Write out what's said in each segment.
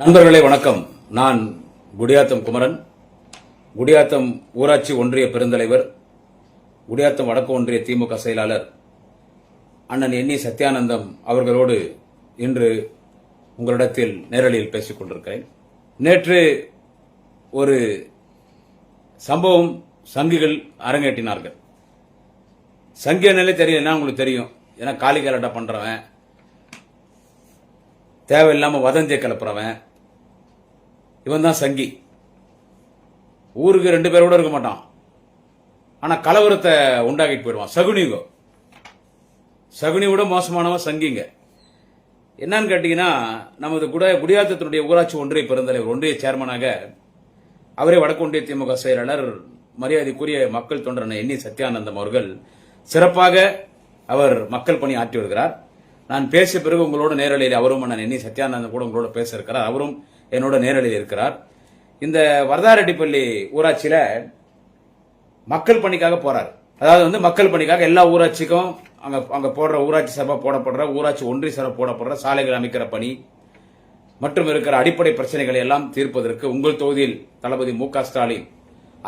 நண்பர்களே வணக்கம். நான் குடியாத்தம் குமரன். குடியாத்தம் ஊராட்சி ஒன்றிய பெருந்தலைவர். குடியாத்தம் வடக்கு ஒன்றிய திமுக செயலாளர் அண்ணன் எண்ணி சத்யானந்தம் அவர்களோடு இன்று உங்களிடத்தில் நேரலியில் பேசிக் கொண்டிருக்கிறேன். நேற்று ஒரு சம்பவம் சங்கிகள் அரங்கேற்றினார்கள். சங்கி என்னலே தெரியலன்னா உங்களுக்கு தெரியும்? ஏன்னா காலி கலாட்டா பண்ணுறவன் தேவையில்லாமல் வதந்தியை கிளப்புறவன். இவன் தான் சங்கி. ஊருக்கு ரெண்டு பேர் கூட இருக்க மாட்டான். ஆனால் கலவரத்தை உண்டாக்கிட்டு போயிடுவான். சகுனிங்கோ. சகுனி விட மோசமானவன் சங்கிங்க. என்னன்னு கேட்டீங்கன்னா நமது குட குடியாத்தத்தினுடைய ஊராட்சி ஒன்றிய பெருந்தலைவர் ஒன்றிய சேர்மனாக அவரே வடக்கு ஒன்றிய திமுக செயலாளர் மரியாதைக்குரிய மக்கள் தொண்டரான எண்ணி சத்யானந்தம் அவர்கள் சிறப்பாக அவர் மக்கள் பணி ஆற்றி வருகிறார். நான் பேசிய பிறகு உங்களோட நேரலையில் அவரும் நான் எண்ணி சத்யானந்தம் கூட உங்களோட பேச இருக்கிறார். அவரும் என்னோட நேரலையில் இருக்கிறார். இந்த வரதாரெட்டிப்பள்ளி ஊராட்சியில் மக்கள் பணிக்காக போறாரு. அதாவது வந்து மக்கள் பணிக்காக எல்லா ஊராட்சிக்கும் அங்க அங்க போடுற ஊராட்சி சபை போடப்படுற ஊராட்சி ஒன்றிய சபை போடப்படுற சாலைகள் அமைக்கிற பணி மற்றும் இருக்கிற அடிப்படை பிரச்சனைகளை எல்லாம் தீர்ப்பதற்கு உங்கள் தொகுதியில் தளபதி மு ஸ்டாலின்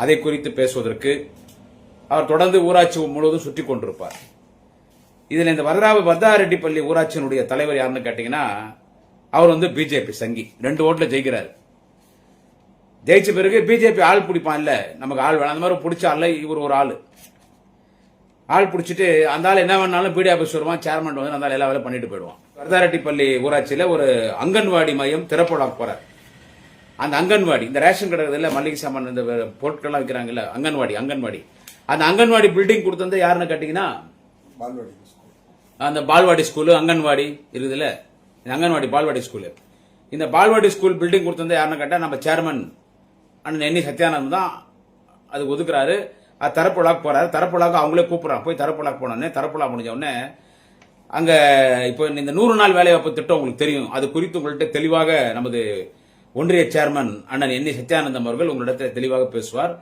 அதை குறித்து பேசுவதற்கு அவர் தொடர்ந்து ஊராட்சி முழுவதும் சுற்றி கொண்டிருப்பார். இதில் இந்த வரதா வர்தாரெட்டிப்பள்ளி ஊராட்சியினுடைய தலைவர் யாருன்னு கேட்டீங்கன்னா அவர் வந்து பிஜேபி சங்கி. ரெண்டு ஓட்டுல ஜெயிக்கிறார். ஜெயிச்ச பிறகு பிஜேபி ஆள் பிடிப்பான். இல்ல நமக்கு ஆள் வேணும். அந்த மாதிரி பிடிச்ச ஆள்ல இவர் ஒரு ஆளு. ஆள் பிடிச்சிட்டு அந்த ஆள் என்ன வேணாலும் பிடி ஆபீஸ் வருவான். சேர்மன் வந்து அந்த ஆள் எல்லா வேலையும் பண்ணிட்டு போயிடுவான். வரதாரெட்டிப்பள்ளி ஊராட்சியில ஒரு அங்கன்வாடி மையம் திறப்பட போறார். அந்த அங்கன்வாடி இந்த ரேஷன் கடை இல்ல மளிகை சாமான் இந்த பொருட்கள்லாம் விற்கிறாங்கல்ல அங்கன்வாடி அங்கன்வாடி. அந்த அங்கன்வாடி பில்டிங் கொடுத்தது யாருன்னு கேட்டீங்கன்னா அந்த பால்வாடி ஸ்கூலு அங்கன்வாடி இருக்குதுல்ல இந்த அங்கன்வாடி பால்வாடி ஸ்கூலு. இந்த பால்வாடி ஸ்கூல் பில்டிங் கொடுத்தது யாருன்னு கேட்டால் நம்ம சேர்மன் அண்ணன் எண்ணி சத்யானந்த் தான் அது ஒதுக்குறாரு. அது தரப்புழாக்கு போறாரு. தரப்புழாக்கு அவங்களே கூப்பிட்றாங்க. போய் தரப்புழாக்கு போனோடனே தரப்புழா முடிஞ்ச உடனே அங்கே இப்போ இந்த நூறு நாள் வேலைவாய்ப்பு திட்டம் உங்களுக்கு தெரியும். அது குறித்து உங்கள்கிட்ட தெளிவாக நமது ஒன்றிய சேர்மன் அண்ணன் எண்ணி சத்யானந்தம் அவர்கள் உங்களிடத்தில் தெளிவாக பேசுவார்.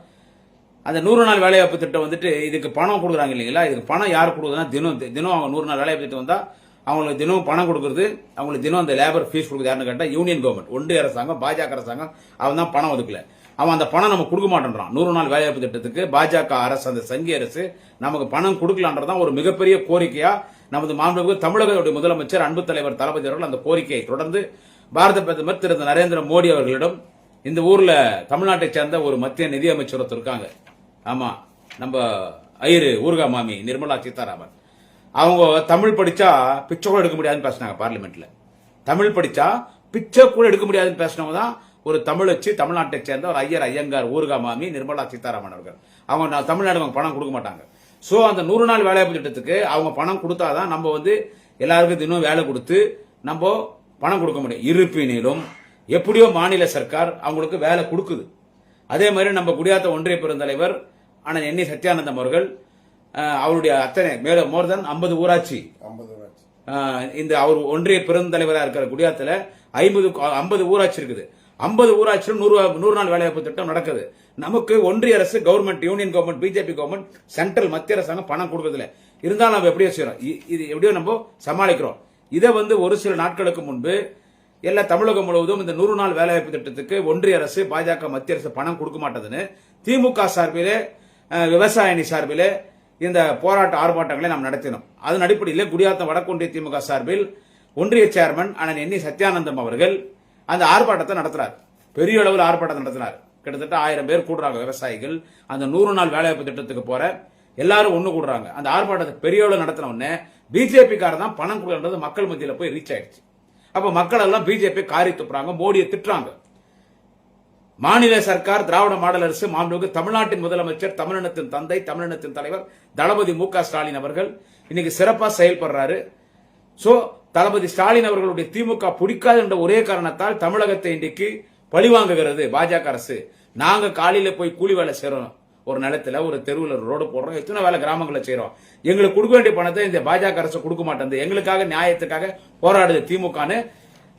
அந்த நூறு நாள் வேலைவாய்ப்பு திட்டம் வந்துட்டு இதுக்கு பணம் கொடுக்குறாங்க இல்லைங்களா? இதுக்கு பணம் யார் கொடுக்குதுன்னா தினம் தினம் அவங்க நூறு நாள் வேலைவாய்ப்பு திட்டம் வந்தால் அவங்களுக்கு தினமும் பணம் கொடுக்குறது அவங்களுக்கு தினம் அந்த லேபர் ஃபீஸ் கொடுக்குறது யாருன்னு கேட்டால் யூனியன் கவர்மெண்ட் ஒன்றிய அரசாங்கம் பாஜக அரசாங்கம் அவன் தான் பணம் ஒதுக்கல. அவன் அந்த பணம் நம்ம கொடுக்க மாட்டேன்றான். நூறு நாள் வேலைவாய்ப்பு திட்டத்துக்கு பாஜக அரசு அந்த சங்கி அரசு நமக்கு பணம் கொடுக்கலான்றதான் ஒரு மிகப்பெரிய கோரிக்கையா நமது மாண்புமிகு தமிழகத்துடைய முதலமைச்சர் அன்பு தலைவர் தளபதி அவர்கள் அந்த கோரிக்கையை தொடர்ந்து பாரத பிரதமர் திரு. நரேந்திர மோடி அவர்களிடம் இந்த ஊர்ல தமிழ்நாட்டை சேர்ந்த ஒரு மத்திய நிதி அமைச்சர் ஒருத்தர் இருக்காங்க. ஆமா நம்ம ஐயரு ஊர்கா மாமி நிர்மலா சீதாராமன். அவங்க தமிழ் படிச்சா பிச்சை கூட எடுக்க முடியாதுன்னு பேசினாங்க பார்லிமெண்ட்ல. தமிழ் படிச்சா பிச்சை கூட எடுக்க முடியாதுன்னு பேசினவங்க தான் ஒரு தமிழச்சு தமிழ்நாட்டை சேர்ந்த ஒரு ஐயர் ஐயங்கார் ஊர்கா மாமி நிர்மலா சீதாராமன் அவர்கள். அவங்க தமிழ்நாடு அவங்க பணம் கொடுக்க மாட்டாங்க. ஸோ அந்த நூறு நாள் வேலைவாய்ப்பு திட்டத்துக்கு அவங்க பணம் கொடுத்தாதான் நம்ம வந்து எல்லாருக்கும் தினம் வேலை கொடுத்து நம்ம பணம் கொடுக்க முடியும். இருப்பினிலும் எப்படியோ மாநில சர்க்கார் அவங்களுக்கு வேலை கொடுக்குது. அதே மாதிரி நம்ம குடியாத்த ஒன்றிய பெருந்தலைவர் ஆனால் எண்ணி சத்யானந்தம் அவர்கள் அவருடைய அத்தனை மேல மோர் தென் ஐம்பது ஊராட்சி. இந்த அவர் ஒன்றிய பெருந்தலைவராக இருக்கிற குடியாத்துல ஐம்பது ஐம்பது ஊராட்சி இருக்குது. ஐம்பது ஊராட்சியில் நூறு நூறு நாள் வேலைவாய்ப்பு திட்டம் நடக்குது. நமக்கு ஒன்றிய அரசு government union government BJP government central மத்திய அரசாங்கம் பணம் கொடுக்கறதில்ல. இருந்தாலும் நம்ம எப்படியோ செய்யறோம். இது எப்படியோ நம்ம சமாளிக்கிறோம். இதை வந்து ஒரு சில நாட்களுக்கு முன்பு எல்லா தமிழகம் முழுவதும் இந்த நூறு நாள் வேலைவாய்ப்பு திட்டத்துக்கு ஒன்றிய அரசு பாஜக மத்திய அரசு பணம் கொடுக்க மாட்டதுன்னு திமுக சார்பிலே அஹ், விவசாய அணி சார்பிலே இந்த போராட்ட ஆர்ப்பாட்டங்களை நாம் நடத்தினோம். அதன் அடிப்படையில் குடியாத்தம் வடக்கொன்றிய திமுக சார்பில் ஒன்றிய சேர்மன் அண்ணன் என் சத்யானந்தம் அவர்கள் அந்த ஆர்ப்பாட்டத்தை நடத்தினார் பெரிய அளவில் ஆர்ப்பாட்டம் நடத்தினார். கிட்டத்தட்ட ஆயிரம் பேர் கூடுறாங்க விவசாயிகள். அந்த நூறு நாள் வேலைவாய்ப்பு திட்டத்துக்கு போற எல்லாரும் ஒண்ணு கூடுறாங்க. அந்த ஆர்ப்பாட்டத்தை பெரிய அளவில் நடத்தின உடனே பிஜேபிக்கார தான் பணம் கொடுக்கறது மக்கள் மத்தியில் போய் ரீச் ஆயிடுச்சு. அப்ப மக்கள் எல்லாம் பிஜேபி காரி துப்புறாங்க மோடியை திட்டுறாங்க. மாநில சர்க்கார் திராவிட மாடல் அரசு மாண்புமிகு தமிழ்நாட்டின் முதலமைச்சர் தமிழினத்தின் தந்தை தமிழினத்தின் தலைவர் தளபதி மு ஸ்டாலின் அவர்கள் இன்னைக்கு சிறப்பாக செயல்படுறாரு. ஸோ தளபதி ஸ்டாலின் அவர்களுடைய திமுக பிடிக்காது என்ற ஒரே காரணத்தால் தமிழகத்தை இன்றைக்கு பழிவாங்குகிறது பாஜக அரசு. நாங்க காலையில போய் கூலி வேலை செய்கிறோம் ஒரு நிலத்துல ஒரு தெருவில் ரோடு போடுறோம். எத்தனை வேலை கிராமங்களில் செய்கிறோம் எங்களுக்கு கொடுக்க வேண்டிய பணத்தை இந்த பாஜக அரசு கொடுக்க மாட்டேங்குது. எங்களுக்காக நியாயத்துக்காக போராடுது திமுகன்னு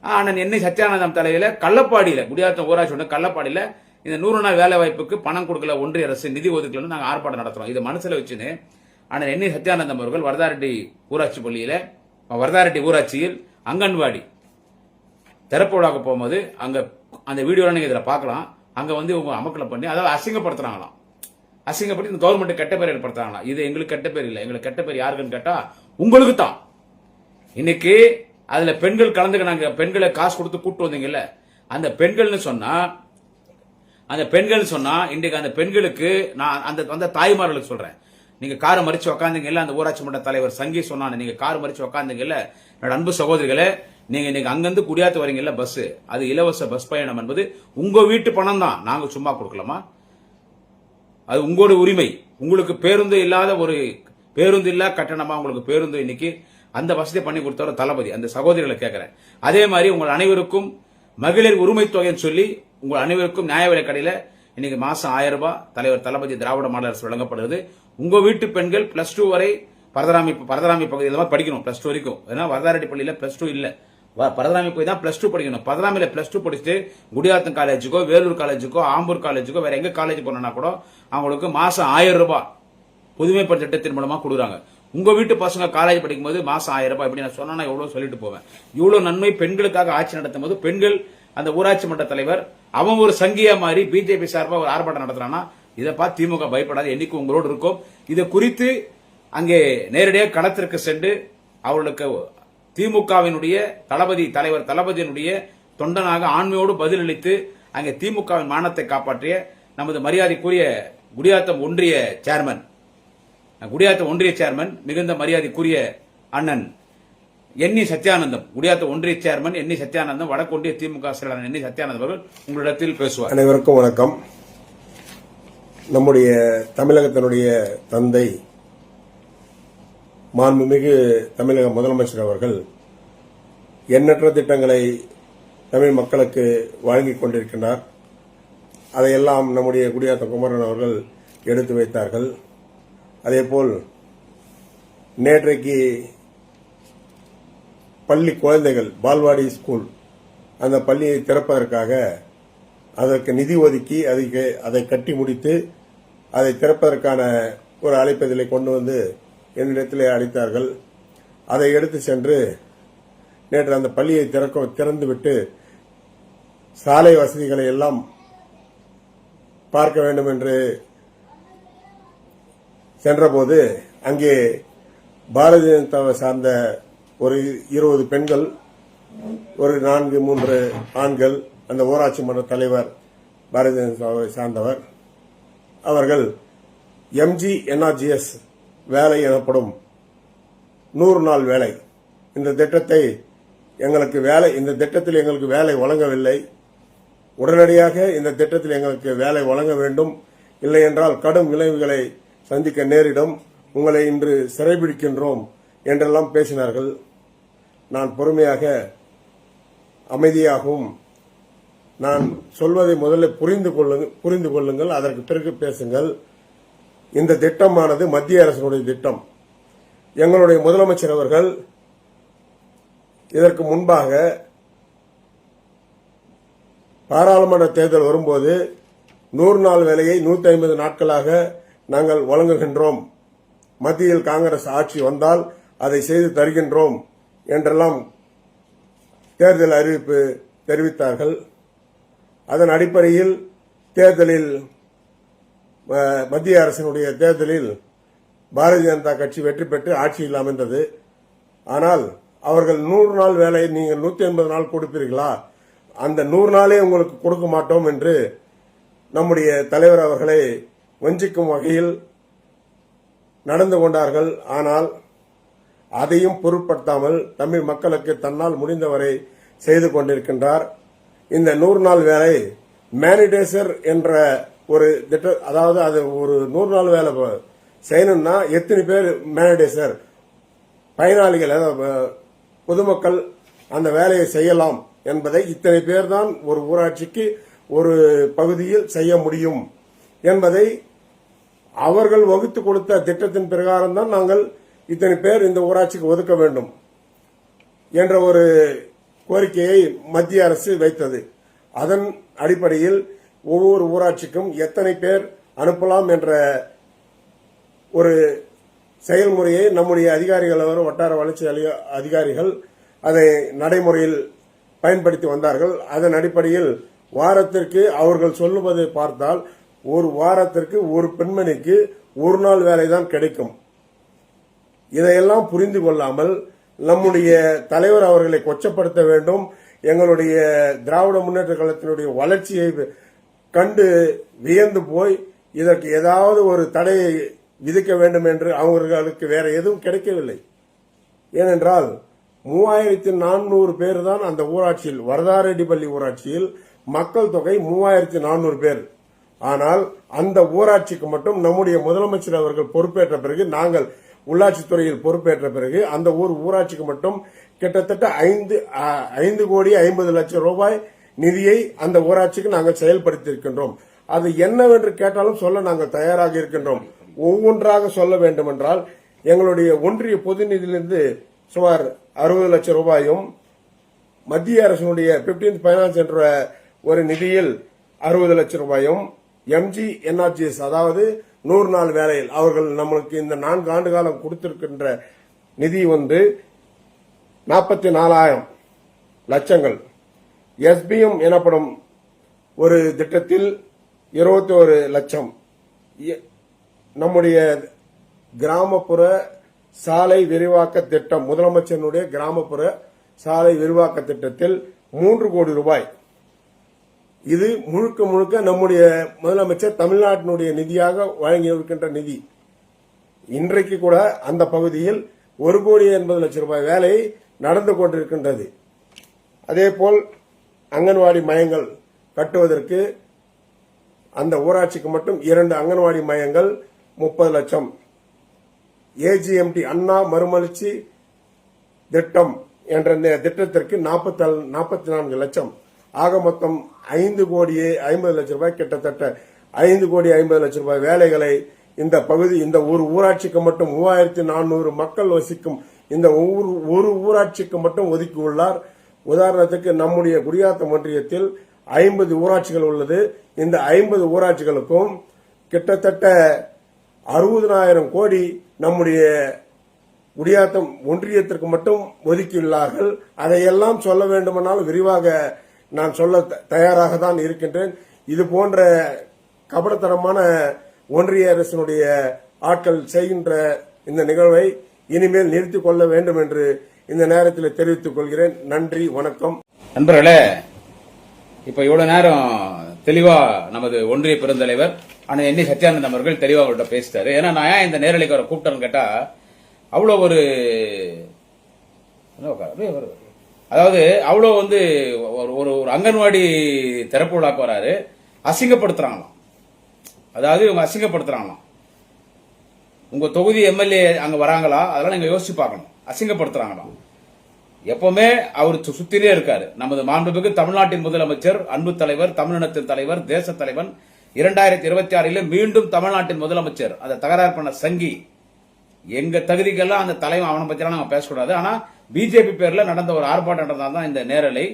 ஆனால் என்னை சத்யானந்தம் தலையில கள்ளப்பாடியில் குடியாத்தம் ஊராட்சி ஒன்று கள்ளப்பாடியில் இந்த நூறு நாள் வேலை வாய்ப்புக்கு பணம் கொடுக்கல ஒன்றிய அரசு நிதி ஒதுக்கலன்னு நாங்கள் ஆர்ப்பாட்டம் நடத்துகிறோம் இதை மனசில் வச்சுன்னு ஆனால் என்னை சத்யானந்தம் அவர்கள் வரதாரெட்டி ஊராட்சி பள்ளியில் வரதாரெட்டி ஊராட்சியில் அங்கன்வாடி திறப்பு விழாவுக்கு போகும்போது அங்கே அந்த வீடியோல நீங்கள் இதில் பார்க்கலாம். அங்கே வந்து இவங்க அமக்கலை பண்ணி அதாவது அசிங்கப்படுத்துறாங்களாம். அசிங்கப்படுத்தி இந்த கவர்மெண்ட் கெட்ட பேர் ஏற்படுத்துறாங்களாம். இது எங்களுக்கு கெட்ட பேர் இல்லை. எங்களுக்கு கெட்ட பேர் யாருக்குன்னு கேட்டால் உங்களுக்கு தான் இன்னைக்கு அதுல பெண்கள் கலந்துக்கினாங்க. பெண்களை காசு கொடுத்து கூட்டு வந்தீங்கல்ல? அந்த பெண்கள்னு சொன்னா அந்த பெண்கள் சொன்னா இன்றைக்கு அந்த பெண்களுக்கு நான் அந்த அந்த தாய்மார்களுக்கு சொல்றேன். நீங்க காரை மறிச்சு உக்காந்தீங்கல்ல அந்த ஊராட்சி மன்ற தலைவர் சங்கி சொன்னானே நீங்க கார் மறிச்சு உக்காந்தீங்கல்ல? என்னோட அன்பு சகோதரிகளே நீங்க இன்னைக்கு அங்கிருந்து குடியாத்து வரீங்கல்ல பஸ் அது இலவச பஸ் பயணம் என்பது உங்க வீட்டு பணம் தான். நாங்க சும்மா கொடுக்கலாமா? அது உங்களோட உரிமை. உங்களுக்கு பேருந்து இல்லாத ஒரு பேருந்து இல்லா கட்டணமா உங்களுக்கு பேருந்து இன்னைக்கு அந்த வசதியை பண்ணி கொடுத்தவர் தளபதி அந்த சகோதரிகளை கேட்கிறேன். அதே மாதிரி உங்கள் அனைவருக்கும் மகளிர் உரிமை தொகைன்னு சொல்லி உங்கள் அனைவருக்கும் நியாய விலை கடையில் இன்னைக்கு மாசம் ஆயிரம் ரூபாய் தலைவர் தளபதி திராவிட மாநில அரசு வழங்கப்படுகிறது. உங்க வீட்டு பெண்கள் பிளஸ் டூ வரை பரதராமி பரதராமி பகுதியில் தான் படிக்கணும் பிளஸ் டூ வரைக்கும். ஏன்னா வரதாரடி பள்ளியில் பிளஸ் டூ இல்லை. பரதராமி போய் தான் பிளஸ் டூ படிக்கணும். பரதராமியில் பிளஸ் டூ படிச்சுட்டு குடியாத்தம் காலேஜுக்கோ வேலூர் காலேஜுக்கோ ஆம்பூர் காலேஜுக்கோ வேற எங்க காலேஜ் போனோம்னா கூட அவங்களுக்கு மாசம் ஆயிரம் ரூபாய் புதுமைப்பட்ட திட்டத்தின் மூலமா கொடுக்குறாங்க. உங்க வீட்டு பசங்க காலேஜ் படிக்கும்போது மாசம் ஆயிரம் ரூபாய் இப்படி நான் சொன்னா எவ்வளோ சொல்லிட்டு போவேன். இவ்வளோ நன்மை பெண்களுக்காக ஆட்சி நடத்தும் போது பெண்கள் அந்த ஊராட்சி மன்ற தலைவர் அவன் ஒரு சங்கியா மாதிரி பிஜேபி சார்பாக ஒரு ஆர்ப்பாட்டம் நடத்துறான்னா இதை பார்த்து திமுக பயப்படாது என்னைக்கு உங்களோடு இருக்கும். இதை குறித்து அங்கே நேரடியாக களத்திற்கு சென்று அவர்களுக்கு திமுகவினுடைய தளபதி தலைவர் தளபதியினுடைய தொண்டனாக ஆண்மையோடு பதிலளித்து அங்கே திமுகவின் மானத்தை காப்பாற்றிய நமது மரியாதைக்குரிய குடியாத்தம் ஒன்றிய சேர்மன் குடியாத்த ஒன்றிய சேர்மன் மிகுந்த மரியாதைக்குரிய அண்ணன் எண்ணி சத்யானந்தம் குடியாத்த ஒன்றிய சேர்மன் எண்ணி சத்யானந்தம் வடக்கொன்றிய திமுக செயலாளர் எண்ணி சத்யானந்தம் அவர்கள் உங்களிடத்தில் பேசுவார். அனைவருக்கும் வணக்கம். நம்முடைய தமிழகத்தினுடைய தந்தை மாண்புமிகு தமிழக முதலமைச்சர் அவர்கள் எண்ணற்ற திட்டங்களை தமிழ் மக்களுக்கு வழங்கிக் கொண்டிருக்கின்றார். அதையெல்லாம் நம்முடைய குடியாத்த குமரன் அவர்கள் எடுத்து வைத்தார்கள். அதேபோல் நேற்றைக்கு பள்ளி குழந்தைகள் பால்வாடி ஸ்கூல் அந்த பள்ளியை திறப்பதற்காக அதற்கு நிதி ஒதுக்கி அதுக்கு அதை கட்டி முடித்து அதை திறப்பதற்கான ஒரு அழைப்பதிலை கொண்டு வந்து என்னிடத்திலே அழைத்தார்கள் அதை எடுத்து சென்று நேற்று அந்த பள்ளியை திறக்க திறந்துவிட்டு சாலை வசதிகளை எல்லாம் பார்க்க வேண்டும் என்று சென்றபோது அங்கே பாரதிய ஜனதாவை சார்ந்த ஒரு இருபது பெண்கள் ஒரு நான்கு மூன்று ஆண்கள் அந்த ஊராட்சி மன்ற தலைவர் பாரதிய ஜனதாவை சார்ந்தவர். அவர்கள் எம்ஜி என்ஆர்ஜிஎஸ் வேலை எனப்படும் நூறு நாள் வேலை. இந்த திட்டத்தை எங்களுக்கு வேலை இந்த திட்டத்தில் எங்களுக்கு வேலை வழங்கவில்லை. உடனடியாக இந்த திட்டத்தில் எங்களுக்கு வேலை வழங்க வேண்டும். இல்லை என்றால் கடும் விளைவுகளை சந்திக்க நேரிடும். உங்களை இன்று சிறைபிடிக்கின்றோம் என்றெல்லாம் பேசினார்கள். நான் பொறுமையாக அமைதியாகவும் நான் சொல்வதை முதல்ல புரிந்து கொள்ளுங்கள் புரிந்து கொள்ளுங்கள் அதற்கு பிறகு பேசுங்கள். இந்த திட்டமானது மத்திய அரசினுடைய திட்டம். எங்களுடைய முதலமைச்சர் அவர்கள் இதற்கு முன்பாக பாராளுமன்ற தேர்தல் வரும்போது நூறு நாள் வேலையை நூற்றி ஐம்பது நாட்களாக நாங்கள் வழங்குகின்றோம். மத்தியில் காங்கிரஸ் ஆட்சி வந்தால் அதை செய்து தருகின்றோம் என்றெல்லாம் தேர்தல் அறிவிப்பு தெரிவித்தார்கள். அதன் அடிப்படையில் தேர்தலில் மத்திய அரசினுடைய தேர்தலில் பாரதிய ஜனதா கட்சி வெற்றி பெற்று ஆட்சியில் அமைந்தது. ஆனால் அவர்கள் நூறு நாள் வேலை நீங்கள் நூற்றி எண்பது நாள் கொடுப்பீர்களா? அந்த நூறு நாளே உங்களுக்கு கொடுக்க மாட்டோம் என்று நம்முடைய தலைவர் அவர்களை வஞ்சிக்கும் வகையில் நடந்து கொண்டார்கள். ஆனால் அதையும் பொருட்படுத்தாமல் தமிழ் மக்களுக்கு தன்னால் முடிந்தவரை செய்து கொண்டிருக்கின்றார். இந்த நூறு நாள் வேலை மேனிடேசர் என்ற ஒரு திட்ட அதாவது அது ஒரு நூறு நாள் வேலை செய்யணும்னா எத்தனை பேர் மேனிடேசர்? பயனாளிகள் பொதுமக்கள் அந்த வேலையை செய்யலாம் என்பதை இத்தனை பேர் தான் ஒரு ஊராட்சிக்கு ஒரு பகுதியில் செய்ய முடியும் என்பதை அவர்கள் வகுத்து கொடுத்த திட்டத்தின் பிரகாரம் தான் நாங்கள் இத்தனை பேர் இந்த ஊராட்சிக்கு ஒதுக்க வேண்டும் என்ற ஒரு கோரிக்கையை மத்திய அரசு வைத்தது. அதன் அடிப்படையில் ஒவ்வொரு ஊராட்சிக்கும் எத்தனை பேர் அனுப்பலாம் என்ற ஒரு செயல்முறையை நம்முடைய அதிகாரிகள் வட்டார வளர்ச்சி அதிகாரிகள் அதை நடைமுறையில் பயன்படுத்தி வந்தார்கள். அதன் அடிப்படையில் வாரத்திற்கு அவர்கள் சொல்லுவதை பார்த்தால் ஒரு வாரத்திற்கு ஒரு பெண்மணிக்கு ஒரு நாள் வேலைதான் கிடைக்கும். இதையெல்லாம் புரிந்து கொள்ளாமல் நம்முடைய தலைவர் அவர்களை கொச்சப்படுத்த வேண்டும். எங்களுடைய திராவிட முன்னேற்ற கழகத்தினுடைய வளர்ச்சியை கண்டு வியந்து போய் இதற்கு ஏதாவது ஒரு தடையை விதிக்க வேண்டும் என்று அவர்களுக்கு வேற எதுவும் கிடைக்கவில்லை. ஏனென்றால் மூவாயிரத்தி நானூறு பேர் தான் அந்த ஊராட்சியில் வரதாரெட்டிப்பள்ளி ஊராட்சியில் மக்கள் தொகை மூவாயிரத்தி நானூறு பேர். ஆனால் அந்த ஊராட்சிக்கு மட்டும் நம்முடைய முதலமைச்சர் அவர்கள் பொறுப்பேற்ற பிறகு நாங்கள் உள்ளாட்சித்துறையில் பொறுப்பேற்ற பிறகு அந்த ஊர் ஊராட்சிக்கு மட்டும் கிட்டத்தட்ட ஐந்து ஐந்து கோடி ஐம்பது லட்சம் ரூபாய் நிதியை அந்த ஊராட்சிக்கு நாங்கள் செயல்படுத்தி இருக்கின்றோம் அது என்னவென்று கேட்டாலும் சொல்ல நாங்கள் தயாராக இருக்கின்றோம். ஒவ்வொன்றாக சொல்ல வேண்டுமென்றால் எங்களுடைய ஒன்றிய பொது நிதியிலிருந்து சுமார் அறுபது லட்சம் ரூபாயும் மத்திய அரசினுடைய 15th பைனான்ஸ் என்ற ஒரு நிதியில் அறுபது லட்சம் ரூபாயும் எம்ஜி என்ஆர்ஜிஎஸ் அதாவது நூறு நாள் வேலையில். அவர்கள் நம்மளுக்கு இந்த நான்கு ஆண்டு காலம் கொடுத்திருக்கின்ற நிதி வந்து நாற்பத்தி நாலாயிரம் லட்சங்கள் எஸ்பிஎம் எனப்படும் ஒரு திட்டத்தில் இருபத்தி ஒரு லட்சம் நம்முடைய கிராமப்புற சாலை விரிவாக்க திட்டம் முதலமைச்சருடைய கிராமப்புற சாலை விரிவாக்க திட்டத்தில் மூன்று கோடி ரூபாய் இது முழுக்க முழுக்க நம்முடைய முதலமைச்சர் தமிழ்நாட்டினுடைய நிதியாக வழங்கி இருக்கின்ற நிதி. இன்றைக்கு கூட அந்த பகுதியில் ஒரு கோடி எண்பது லட்சம் ரூபாய் வேலை நடந்து கொண்டிருக்கின்றது. அதேபோல் அங்கன்வாடி மையங்கள் கட்டுவதற்கு அந்த ஊராட்சிக்கு மட்டும் இரண்டு அங்கன்வாடி மையங்கள் முப்பது லட்சம். ஏஜிஎம்டி அண்ணா மறுமலர்ச்சி திட்டம் என்ற திட்டத்திற்கு நாற்பத்தி நான்கு லட்சம். ஆக மொத்தம் ஐந்து கோடியே ஐம்பது லட்சம் ரூபாய் கிட்டத்தட்ட ஐந்து கோடி ஐம்பது லட்சம் ரூபாய் வேலைகளை இந்த பகுதி இந்த ஒரு ஊராட்சிக்கு மட்டும் மூவாயிரத்தி நானூறு மக்கள் வசிக்கும் இந்த ஒவ்வொரு ஒரு ஊராட்சிக்கு மட்டும் ஒதுக்கியுள்ளார் உதாரணத்துக்கு நம்முடைய குடியாத்தம் ஒன்றியத்தில் ஐம்பது ஊராட்சிகள் உள்ளது. இந்த ஐம்பது ஊராட்சிகளுக்கும் கிட்டத்தட்ட அறுபதனாயிரம் கோடி நம்முடைய குடியாத்தம் ஒன்றியத்திற்கு மட்டும் ஒதுக்கியுள்ளார்கள் அதையெல்லாம் சொல்ல வேண்டுமானால் விரிவாக நான் சொல்ல த- தயாராக தான் இருக்கின்றேன். இது போன்ற கபடத்தனமான ஒன்றிய அரசினுடைய ஆட்கள் செய்கின்ற இந்த நிகழ்வை இனிமேல் நிறுத்திக் கொள்ள வேண்டும் என்று இந்த நேரத்தில் தெரிவித்துக் கொள்கிறேன். நன்றி வணக்கம். நண்பர்களே இப்ப இவ்வளவு நேரம் தெளிவா நமது ஒன்றிய பெருந்தலைவர் அண்ணன் என் சத்யானந்தம் அவர்கள் தெளிவா அவர்கிட்ட பேசிட்டாரு. ஏன்னா நான் ஏன் இந்த நேரலைக்கு அவரை கூப்பிட்டேன்னு கேட்டா அவ்வளவு ஒரு அதாவது அவ்வளோ வந்து ஒரு ஒரு ஒரு அங்கன்வாடி திறப்பு விழாக்கு வராரு. அசிங்கப்படுத்துறாங்களாம். அதாவது இவங்க அசிங்கப்படுத்துறாங்களாம். உங்க தொகுதி எம்எல்ஏ அங்க வராங்களா? அதெல்லாம் நீங்க யோசிச்சு பார்க்கணும். அசிங்கப்படுத்துறாங்களாம். எப்பவுமே அவர் சு- சுத்தினே இருக்காரு. நமது மாண்புமிகு தமிழ்நாட்டின் முதலமைச்சர் அன்பு தலைவர் தமிழினத்தின் தலைவர் தேச தலைவன் இரண்டாயிரத்தி இருபத்தி ஆறில் மீண்டும் தமிழ்நாட்டின் முதலமைச்சர். அதை தகராறு பண்ண சங்கி. எங்க தகுதிக்கெல்லாம் அந்த தலைவன் அவனை பத்திலாம் நாங்கள் பேசக்கூடாது. ஆனா பிஜேபி பேரில் நடந்த ஒரு ஆர்ப்பாட்டம் நடந்தால் தான் இந்த நேரலை.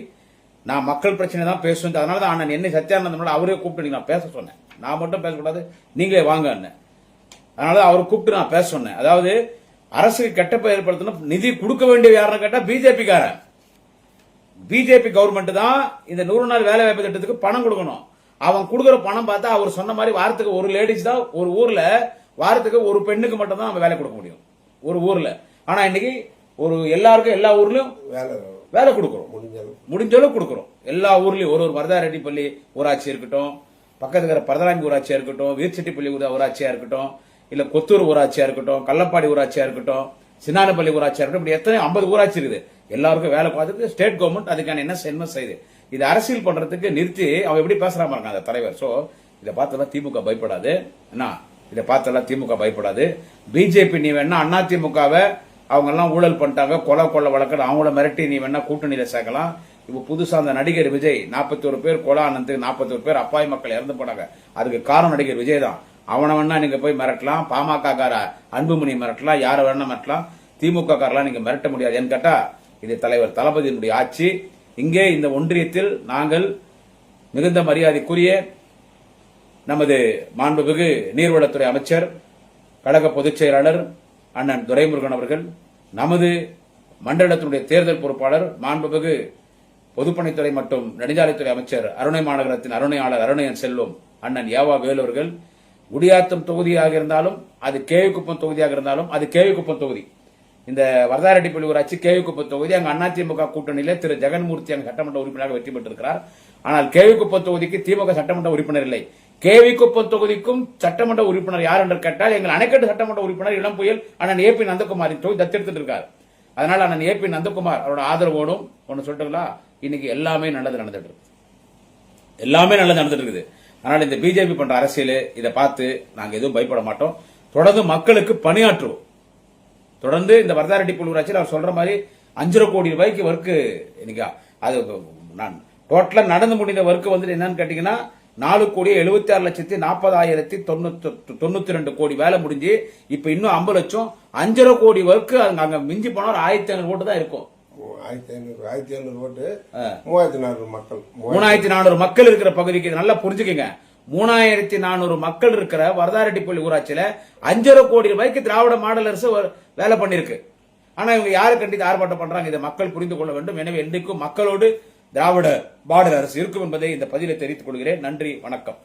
நான் மக்கள் பிரச்சனை தான் பேசுவேன். அதனால தான் அண்ணன் என்னை சத்யானந்தம் அவரே கூப்பிட்டு நான் பேச சொன்னேன். நான் மட்டும் பேசக்கூடாது. நீங்களே வாங்க அண்ணன். அதனால அவர் கூப்பிட்டு நான் பேச சொன்னேன். அதாவது அரசுக்கு கெட்ட ஏற்படுத்தணும். நிதி கொடுக்க வேண்டிய யாருன்னு கேட்டால் பிஜேபிக்காரன். பிஜேபி கவர்மெண்ட் தான் இந்த நூறு நாள் வேலை வாய்ப்பு திட்டத்துக்கு பணம் கொடுக்கணும். அவன் கொடுக்குற பணம் பார்த்தா அவர் சொன்ன மாதிரி வாரத்துக்கு ஒரு லேடிஸ் தான் ஒரு ஊர்ல வாரத்துக்கு ஒரு பெண்ணுக்கு மட்டும் தான் நம்ம வேலை கொடுக்க முடியும். ஒரு ஊர்ல. ஆனா இன்னைக்கு ஒரு எல்லாருக்கும் எல்லா ஊர்லயும் வேலை வேலை கொடுக்குறோம். முடிஞ்சது முடிஞ்ச அளவு கொடுக்குறோம். எல்லா ஊர்லயும் ஒரு ஒரு வரதாரெட்டிப்பள்ளி ஊராட்சி இருக்கட்டும் பக்கத்துல இருக்கிற பரதராங்கி ஊராட்சியா இருக்கட்டும் வீர்ச்செட்டிப்பள்ளி ஊரா- ஊராட்சியா இருக்கட்டும் இல்ல கொத்தூர் ஊராட்சியா இருக்கட்டும் கள்ளப்பாடி ஊராட்சியா இருக்கட்டும் சின்னானப்பள்ளி ஊராட்சியா இருக்கட்டும் இப்படி எத்தனை ஐம்பது ஊராட்சி இருக்குது. எல்லாருக்கும் வேலை பார்த்துட்டு ஸ்டேட் கவர்மெண்ட் அதுக்கான என்ன என்ன செய்யுது. இது அரசியல் பண்றதுக்கு நிறுத்தி அவன் எப்படி பேசுறாம இருக்கான் அந்த தலைவர். சோ இதை பார்த்தெல்லாம் திமுக பயப்படாது. என்ன? இதை பார்த்தெல்லாம் திமுக பயப்படாது. பிஜேபி நீ வேணா அண்ணா அவங்கெல்லாம் அவங்க எல்லாம் ஊழல் பண்ணிட்டாங்க கொலை கொள்ள வழக்கில் அவங்கள மிரட்டி நீ வேணா கூட்டணியில சேர்க்கலாம். இப்ப புதுசா அந்த நடிகர் விஜய் 41 பேர் கொலை ஆனது 41 பேர் அப்பாவி மக்கள் இறந்து போனாங்க. அதுக்கு காரணம் நடிகர் விஜய் தான். அவனை வேணா நீங்க போய் மிரட்டலாம். பாமக கார அன்புமணி மிரட்டலாம். யாரை வேணா மிரட்டலாம். திமுக காரெல்லாம் நீங்க மிரட்ட முடியாது. ஏன்னு கேட்டா இது தலைவர் தளபதியினுடைய ஆட்சி. இங்கே இந்த ஒன்றியத்தில் நாங்கள் மிகுந்த மரியாதைக்குரிய நமது மாண்புமிகு நீர்வளத்துறை அமைச்சர் கழக பொதுச் செயலாளர் அண்ணன் துரைமுருகன் அவர்கள் நமது மண்டலத்தினுடைய தேர்தல் பொறுப்பாளர் மாண்புமிகு பொதுப்பணித்துறை மற்றும் நெடுஞ்சாலைத்துறை அமைச்சர் அருணை மாநகரத்தின் அருணையாளர் அருணையன் செல்வம் அண்ணன் யாவா வேலு அவர்கள். குடியாத்தம் தொகுதியாக இருந்தாலும் அது கேவிக்குப்பம் தொகுதியாக இருந்தாலும் அது கேவிக்குப்பம் தொகுதி. இந்த வரதாரெட்டிப்பள்ளி ஊராட்சி கேவிக்குப்பம் தொகுதி அண்ணா அதிமுக கூட்டணியில திரு. ஜெகன்மூர்த்தி அங்கு சட்டமன்ற உறுப்பினராக வெற்றி பெற்றிருக்கிறார். ஆனால் கேவிக்குப்பம் தொகுதிக்கு திமுக சட்டமன்ற உறுப்பினர் இல்லை. கேவிக்குப்பம் தொகுதிக்கும் சட்டமன்ற உறுப்பினர் யார் என்று கேட்டால் எங்கள் அணைக்கட்டு சட்டமன்ற உறுப்பினர் இளம் புயல் அண்ணன் ஏ பி நந்தகுமாரின் தொகுதி தத்தெடுத்துட்டு இருக்கார் அதனால அண்ணன் ஏ பி நந்தகுமார் அவரோட ஆதரவோடும் ஒன்று சொல்லிட்டுங்களா இன்னைக்கு எல்லாமே நல்லது நடந்துட்டு இருக்கு. எல்லாமே நல்லது நடந்துட்டு இருக்குது. அதனால இந்த பிஜேபி பண்ற அரசியல் இதை பார்த்து நாங்க எதுவும் பயப்பட மாட்டோம். தொடர்ந்து மக்களுக்கு பணியாற்றுவோம். தொடர்ந்து இந்த வரதாரெட்டி புல்லூராட்சியில் அவர் சொல்ற மாதிரி அஞ்சரை கோடி ரூபாய்க்கு ஒர்க்கு இன்னைக்கு அது நான் டோட்டலா நடந்து முடிந்த ஒர்க்கு வந்துட்டு என்னன்னு கேட்டீங்கன்னா நாலு கோடி எழுபத்தி ஆறு லட்சத்தி நாற்பதாயிரத்தி தொண்ணூத்தி தொண்ணூத்தி ரெண்டு கோடி வேலை முடிஞ்சு இப்ப இன்னும் ஐம்பது லட்சம் அஞ்சரை கோடி ஒர்க்கு அங்க மிஞ்சி போனா ஒரு ஆயிரத்தி ஐநூறு ஓட்டு தான் இருக்கும். ஆயிரத்தி ஐநூறு ஆயிரத்தி ஐநூறு ஓட்டு? மூவாயிரத்தி நானூறு மக்கள். மூணாயிரத்தி நானூறு மக்கள் இருக்கிற பகுதிக்கு நல்லா புரிஞ்சுக்கங்க. மூணாயிரத்தி நானூறு மக்கள் இருக்கிற வரதாரெட்டிப்பள்ளி ஊராட்சியில அஞ்சரை கோடி ரூபாய்க்கு திராவிட மாடல் அரசு வேலை பண்ணிருக்கு ஆனா இவங்க யாரு கண்டித்து ஆர்ப்பாட்டம் பண்றாங்க? இதை மக்கள் புரிந்து கொள்ள வேண்டும். எனவே என்றைக்கும் மக்களோடு திராவிட பாடல் அரசு இருக்கும் என்பதை இந்த பதிலை தெரிவித்துக் கொள்கிறேன். நன்றி வணக்கம்.